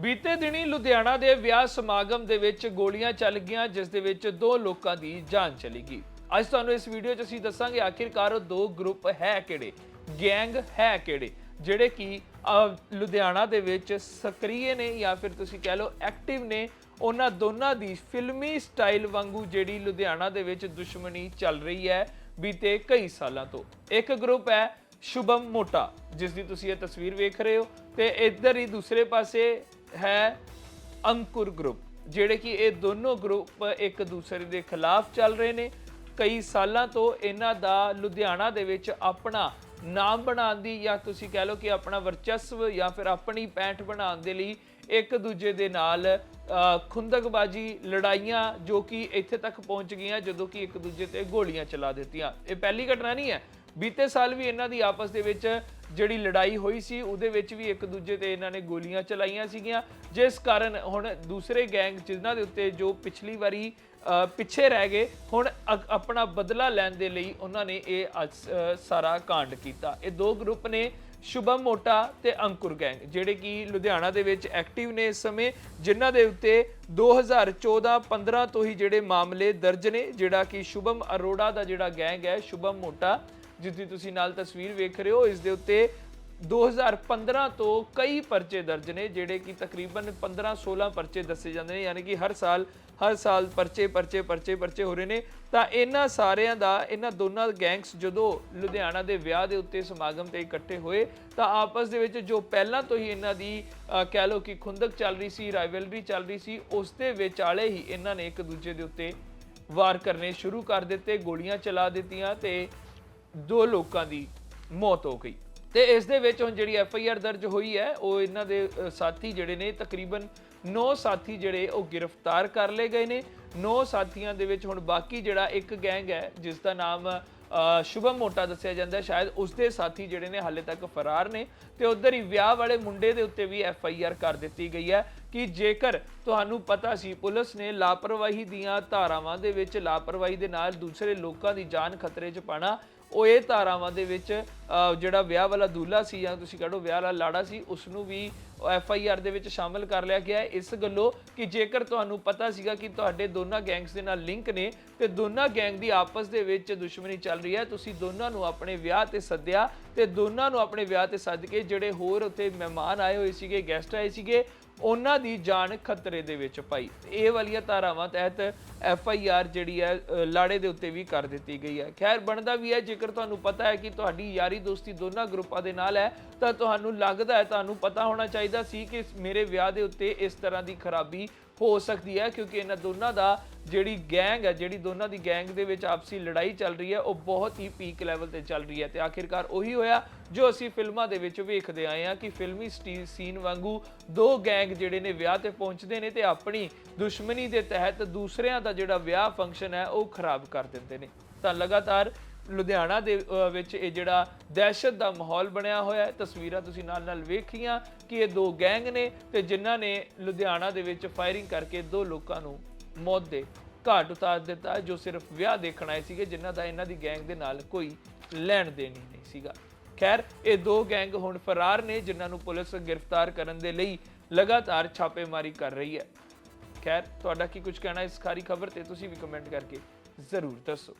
ਬੀਤੇ ਦਿਨੀ ਲੁਧਿਆਣਾ ਦੇ ਵਿਆਹ ਸਮਾਗਮ ਦੇ ਵਿੱਚ ਗੋਲੀਆਂ ਚੱਲ ਗਈਆਂ, ਜਿਸ ਦੇ ਵਿੱਚ ਦੋ ਲੋਕਾਂ ਦੀ ਜਾਨ ਚਲੀ ਗਈ। ਅੱਜ ਤੁਹਾਨੂੰ ਇਸ ਵੀਡੀਓ 'ਚ ਅਸੀਂ ਦੱਸਾਂਗੇ ਆਖਿਰਕਾਰ ਉਹ ਦੋ ਗਰੁੱਪ ਹੈ ਕਿਹੜੇ? ਗੈਂਗ ਹੈ ਕਿਹੜੇ? ਜਿਹੜੇ ਕਿ ਲੁਧਿਆਣਾ ਦੇ ਵਿੱਚ ਸਕਰੀਏ ਨੇ ਜਾਂ ਫਿਰ ਤੁਸੀਂ ਕਹਿ ਲਓ ਐਕਟਿਵ ਨੇ, ਉਹਨਾਂ ਦੋਨਾਂ ਦੀ ਫਿਲਮੀ ਸਟਾਈਲ ਵਾਂਗੂ ਜਿਹੜੀ ਲੁਧਿਆਣਾ ਦੇ ਵਿੱਚ ਦੁਸ਼ਮਣੀ ਚੱਲ ਰਹੀ ਹੈ ਬੀਤੇ ਕਈ ਸਾਲਾਂ ਤੋਂ। ਇੱਕ ਗਰੁੱਪ ਹੈ ਸ਼ੁਭਮ ਮੋਟਾ, ਜਿਸ ਦੀ ਤੁਸੀਂ ਇਹ ਤਸਵੀਰ ਵੇਖ ਰਹੇ ਹੋ ਤੇ ਇੱਧਰ ਹੀ ਦੂਸਰੇ ਪਾਸੇ ਹੈ ਅੰਕੁਰ ਗਰੁੱਪ, ਜਿਹੜੇ ਕਿ ਇਹ ਦੋਨੋਂ ਗਰੁੱਪ ਇੱਕ ਦੂਸਰੇ ਦੇ ਖਿਲਾਫ ਚੱਲ ਰਹੇ ਨੇ। ਕਈ ਸਾਲਾਂ ਤੋਂ ਇਹਨਾਂ ਦਾ ਲੁਧਿਆਣਾ ਦੇ ਵਿੱਚ ਆਪਣਾ ਨਾਮ ਬਣਾਉਣ ਦੀ ਜਾਂ ਤੁਸੀਂ ਕਹਿ ਲਓ ਕਿ ਆਪਣਾ ਵਰਚਸਵ ਜਾਂ ਫਿਰ ਆਪਣੀ ਪੈਂਠ ਬਣਾਉਣ ਦੇ ਲਈ ਇੱਕ ਦੂਜੇ ਦੇ ਨਾਲ ਖੁੰਦਕਬਾਜੀ ਲੜਾਈਆਂ ਜੋ ਕਿ ਇੱਥੇ ਤੱਕ ਪਹੁੰਚ ਗਈਆਂ, ਜਦੋਂ ਕਿ ਇੱਕ ਦੂਜੇ ਤੇ ਗੋਲੀਆਂ ਚਲਾ ਦਿੱਤੀਆਂ। ਇਹ ਪਹਿਲੀ ਘਟਨਾ ਨਹੀਂ ਹੈ। ਬੀਤੇ ਸਾਲ ਵੀ ਇਹਨਾਂ ਦੀ ਆਪਸ ਦੇ ਵਿੱਚ ਜਿਹੜੀ ਲੜਾਈ ਹੋਈ ਸੀ, ਉਹਦੇ ਵਿੱਚ ਵੀ ਇੱਕ ਦੂਜੇ ਤੇ ਇਹਨਾਂ ਨੇ ਗੋਲੀਆਂ ਚਲਾਈਆਂ ਸੀਗੀਆਂ। ਜਿਸ ਕਾਰਨ ਹੁਣ ਦੂਸਰੇ ਗੈਂਗ ਜਿਨ੍ਹਾਂ ਦੇ ਉੱਤੇ ਜੋ ਪਿਛਲੀ ਵਾਰੀ ਪਿੱਛੇ ਰਹਿ ਗਏ, ਹੁਣ ਅ- ਆਪਣਾ ਬਦਲਾ ਲੈਣ ਦੇ ਲਈ ਉਹਨਾਂ ਨੇ ਇਹ ਸਾਰਾ ਕਾਂਡ ਕੀਤਾ। ਇਹ ਦੋ ਗਰੁੱਪ ਨੇ, ਸ਼ੁਭਮ ਮੋਟਾ ਤੇ ਅੰਕੁਰ ਗੈਂਗ, ਜਿਹੜੇ ਕਿ ਲੁਧਿਆਣਾ ਦੇ ਵਿੱਚ ਐਕਟਿਵ ਨੇ ਇਸ ਸਮੇਂ, ਜਿਨ੍ਹਾਂ ਦੇ ਉੱਤੇ 2014-15 ਤੋਂ ਹੀ ਜਿਹੜੇ ਮਾਮਲੇ ਦਰਜ ਨੇ, ਜਿਹੜਾ ਕਿ ਸ਼ੁਭਮ ਅਰੋੜਾ ਦਾ ਜਿਹੜਾ ਗੈਂਗ ਹੈ, ਸ਼ੁਭਮ ਮੋਟਾ ਜਿਸ ਦੀ ਤੁਸੀਂ ਨਾਲ ਤਸਵੀਰ ਵੇਖ ਰਹੇ ਹੋ, ਇਸ ਦੇ ਉੱਤੇ 2015 ਤੋਂ ਕਈ ਪਰਚੇ ਦਰਜ ਨੇ, ਜਿਹੜੇ ਕਿ ਤਕਰੀਬਨ 15-16 ਪਰਚੇ ਦੱਸੇ ਜਾਂਦੇ ਨੇ, ਯਾਨੀ ਕਿ ਹਰ ਸਾਲ ਹਰ ਸਾਲ ਪਰਚੇ ਪਰਚੇ ਪਰਚੇ ਪਰਚੇ ਹੋ ਰਹੇ ਨੇ। ਤਾਂ ਇਹਨਾਂ ਸਾਰਿਆਂ ਦਾ, ਇਹਨਾਂ ਦੋਨਾਂ ਗੈਂਗਸ ਜਦੋਂ ਲੁਧਿਆਣਾ ਦੇ ਵਿਆਹ ਦੇ ਉੱਤੇ ਸਮਾਗਮ ਤੇ ਇਕੱਠੇ ਹੋਏ, ਤਾਂ ਆਪਸ ਦੇ ਵਿੱਚ ਜੋ ਪਹਿਲਾਂ ਤੋਂ ਹੀ ਇਹਨਾਂ ਦੀ ਕਹਿ ਲਓ ਕਿ ਖੁੰਦਕ ਚੱਲ ਰਹੀ ਸੀ ਰਾਈਵਲਰੀ ਚੱਲ ਰਹੀ ਸੀ, ਉਸ ਦੇ ਵਿਚਾਲੇ ਹੀ ਇਹਨਾਂ ਨੇ ਇੱਕ ਦੂਜੇ ਦੇ ਉੱਤੇ ਵਾਰ ਕਰਨੇ ਸ਼ੁਰੂ ਕਰ ਦਿੱਤੇ, ਗੋਲੀਆਂ ਚਲਾ ਦਿੱਤੀਆਂ ਤੇ ਦੋ ਲੋਕਾਂ ਦੀ ਮੌਤ ਹੋ ਗਈ। ਤੇ ਇਸ ਦੇ ਵਿੱਚ ਹੁਣ ਜਿਹੜੀ ਐਫ ਆਈ ਆਰ ਦਰਜ ਹੋਈ ਹੈ, ਉਹ ਇਹਨਾਂ ਦੇ ਸਾਥੀ ਜਿਹੜੇ ਨੇ ਤਕਰੀਬਨ 9 ਸਾਥੀ ਜਿਹੜੇ ਉਹ ਗ੍ਰਿਫਤਾਰ ਕਰ ਲਏ ਗਏ ਨੇ। 9 ਸਾਥੀਆਂ ਦੇ ਵਿੱਚ ਹੁਣ ਬਾਕੀ ਜਿਹੜਾ ਇੱਕ ਗੈਂਗ ਹੈ, ਜਿਸ ਦਾ ਨਾਮ ਸ਼ੁਭਮ ਮੋਟਾ ਦੱਸਿਆ ਜਾਂਦਾ ਸ਼ਾਇਦ ਉਸ ਦੇ ਸਾਥੀ ਜਿਹੜੇ ਨੇ ਹਾਲੇ ਤੱਕ ਫਰਾਰ ਨੇ ਤੇ ਉਧਰ ਹੀ ਵਿਆਹ ਵਾਲੇ ਮੁੰਡੇ ਦੇ ਉੱਤੇ ਵੀ ਐਫ ਆਈ ਆਰ ਕਰ ਦਿੱਤੀ ਗਈ ਹੈ ਕਿ ਜੇਕਰ ਤੁਹਾਨੂੰ ਪਤਾ ਸੀ, ਪੁਲਿਸ ਨੇ ਲਾਪਰਵਾਹੀ ਦੀਆਂ ਧਾਰਾਵਾਂ ਦੇ ਵਿੱਚ ਲਾਪਰਵਾਹੀ ਦੇ ਨਾਲ ਦੂਸਰੇ ਲੋਕਾਂ ਦੀ ਜਾਨ ਖਤਰੇ 'ਚ ਪਾਣਾ ਉਹ ਇਹ ਧਾਰਾਵਾਂ ਦੇ ਵਿੱਚ ਜਿਹੜਾ ਵਿਆਹ ਵਾਲਾ ਦੂਲਾ ਸੀ ਜਾਂ ਤੁਸੀਂ ਕਹੋ ਵਿਆਹ ਵਾਲਾ ਲਾੜਾ ਸੀ ਉਸ ਨੂੰ ਵੀ ਐਫ ਆਈ ਆਰ ਦੇ ਵਿੱਚ ਸ਼ਾਮਲ ਕਰ ਲਿਆ ਗਿਆ ਇਸ ਗੱਲੋਂ ਕਿ ਜੇਕਰ ਤੁਹਾਨੂੰ ਪਤਾ ਸੀਗਾ ਕਿ ਤੁਹਾਡੇ ਦੋਨਾਂ ਗੈਂਗਸ ਦੇ ਨਾਲ ਲਿੰਕ ਨੇ, ਤੇ ਦੋਨਾਂ ਗੈਂਗ ਦੀ ਆਪਸ ਦੇ ਵਿੱਚ ਦੁਸ਼ਮਣੀ ਚੱਲ ਰਹੀ ਹੈ। ਤੁਸੀਂ ਦੋਨਾਂ ਨੂੰ ਆਪਣੇ ਵਿਆਹ ਤੇ ਸੱਦਿਆ ਤੇ ਦੋਨਾਂ ਨੂੰ ਆਪਣੇ ਵਿਆਹ ਤੇ ਸੱਦ ਕੇ ਜਿਹੜੇ ਹੋਰ ਉੱਥੇ ਮਹਿਮਾਨ ਆਏ ਹੋਏ ਸੀਗੇ ਗੈਸਟ ਆਏ ਸੀਗੇ ਉਹਨਾਂ ਦੀ ਜਾਨ ਖਤਰੇ ਦੇ ਵਿੱਚ ਪਾਈ। ਇਹ ਵਾਲੀਆਂ ਧਾਰਾਵਾਂ ਤਹਿਤ ਐਫ ਆਈ ਆਰ ਜਿਹੜੀ ਹੈ ਲਾੜੇ ਦੇ ਉੱਤੇ ਵੀ ਕਰ ਦਿੱਤੀ ਗਈ ਹੈ। ਖੈਰ, ਬਣਦਾ ਵੀ ਹੈ, ਜੇਕਰ ਤੁਹਾਨੂੰ ਪਤਾ ਹੈ ਕਿ ਤੁਹਾਡੀ ਯਾਰੀ ਦੋਸਤੀ ਦੋਨਾਂ ਗਰੁੱਪਾਂ ਦੇ ਨਾਲ ਹੈ, ਤਾਂ ਤੁਹਾਨੂੰ ਲੱਗਦਾ ਹੈ, ਤੁਹਾਨੂੰ ਪਤਾ ਹੋਣਾ ਚਾਹੀਦਾ ਸੀ ਕਿ ਮੇਰੇ ਵਿਆਹ ਦੇ ਉੱਤੇ ਇਸ ਤਰ੍ਹਾਂ ਦੀ ਖਰਾਬੀ ਹੋ ਸਕਦੀ ਹੈ, ਕਿਉਂਕਿ ਇਹਨਾਂ ਦੋਨਾਂ ਦਾ ਜਿਹੜੀ ਗੈਂਗ ਹੈ, ਜਿਹੜੀ ਦੋਨਾਂ ਦੀ ਗੈਂਗ ਦੇ ਵਿੱਚ ਆਪਸੀ ਲੜਾਈ ਚੱਲ ਰਹੀ ਹੈ, ਉਹ ਬਹੁਤ ਹੀ ਪੀਕ ਲੈਵਲ ਤੇ ਚੱਲ ਰਹੀ ਹੈ ਤੇ ਆਖਿਰਕਾਰ ਉਹੀ ਹੋਇਆ ਜੋ ਅਸੀਂ ਫਿਲਮਾਂ ਦੇ ਵਿੱਚ ਵੇਖਦੇ ਆਏ ਹਾਂ ਕਿ ਫਿਲਮੀ ਸਟੀ- ਸੀਨ ਵਾਂਗੂ ਦੋ ਗੈਂਗ ਜਿਹੜੇ ਨੇ ਵਿਆਹ ਤੇ ਪਹੁੰਚਦੇ ਨੇ ਤੇ ਆਪਣੀ ਦੁਸ਼ਮਣੀ ਦੇ ਤਹਿਤ ਦੂਸਰਿਆਂ ਦਾ ਜਿਹੜਾ ਵਿਆਹ ਫੰਕਸ਼ਨ ਹੈ, ਉਹ ਖਰਾਬ ਕਰ ਦਿੰਦੇ ਨੇ। ਤਾਂ ਲਗਾਤਾਰ ਲੁਧਿਆਣਾ ਦੇ ਵਿੱਚ ਇਹ ਜਿਹੜਾ ਦਹਿਸ਼ਤ ਦਾ ਮਾਹੌਲ ਬਣਿਆ ਹੋਇਆ ਹੈ। ਤਸਵੀਰਾਂ ਤੁਸੀਂ ਨਾਲ ਨਾਲ ਵੇਖੀਆਂ ਕਿ ਇਹ ਦੋ ਗੈਂਗ ਨੇ ਤੇ ਜਿਨ੍ਹਾਂ ਨੇ ਲੁਧਿਆਣਾ ਦੇ ਵਿੱਚ ਫਾਇਰਿੰਗ ਕਰਕੇ ਦੋ ਲੋਕਾਂ ਨੂੰ ਮੌਤ ਦੇ ਘਾਟ ਉਤਾਰ ਦਿੱਤਾ ਜੋ ਸਿਰਫ ਵਿਆਹ ਦੇਖਣ ਆਏ ਸੀਗੇ, ਜਿਨ੍ਹਾਂ ਦਾ ਇਹਨਾਂ ਦੀ ਗੈਂਗ ਦੇ ਨਾਲ ਕੋਈ ਲੈਣ ਦੇਣ ਹੀ ਨਹੀਂ ਸੀਗਾ। ਖੈਰ, ਇਹ ਦੋ ਗੈਂਗ ਹੁਣ ਫਰਾਰ ਨੇ, ਜਿਨ੍ਹਾਂ ਨੂੰ ਪੁਲਿਸ ਗ੍ਰਿਫਤਾਰ ਕਰਨ ਦੇ ਲਈ ਲਗਾਤਾਰ ਛਾਪੇਮਾਰੀ ਕਰ ਰਹੀ ਹੈ। ਖੈਰ, ਤੁਹਾਡਾ ਕੀ ਕੁਝ ਕਹਿਣਾ ਇਸ ਖਾਰੀ ਖਬਰ ਤੇ ਤੁਸੀਂ ਵੀ ਕਮੈਂਟ ਕਰਕੇ ਜ਼ਰੂਰ ਦੱਸੋ।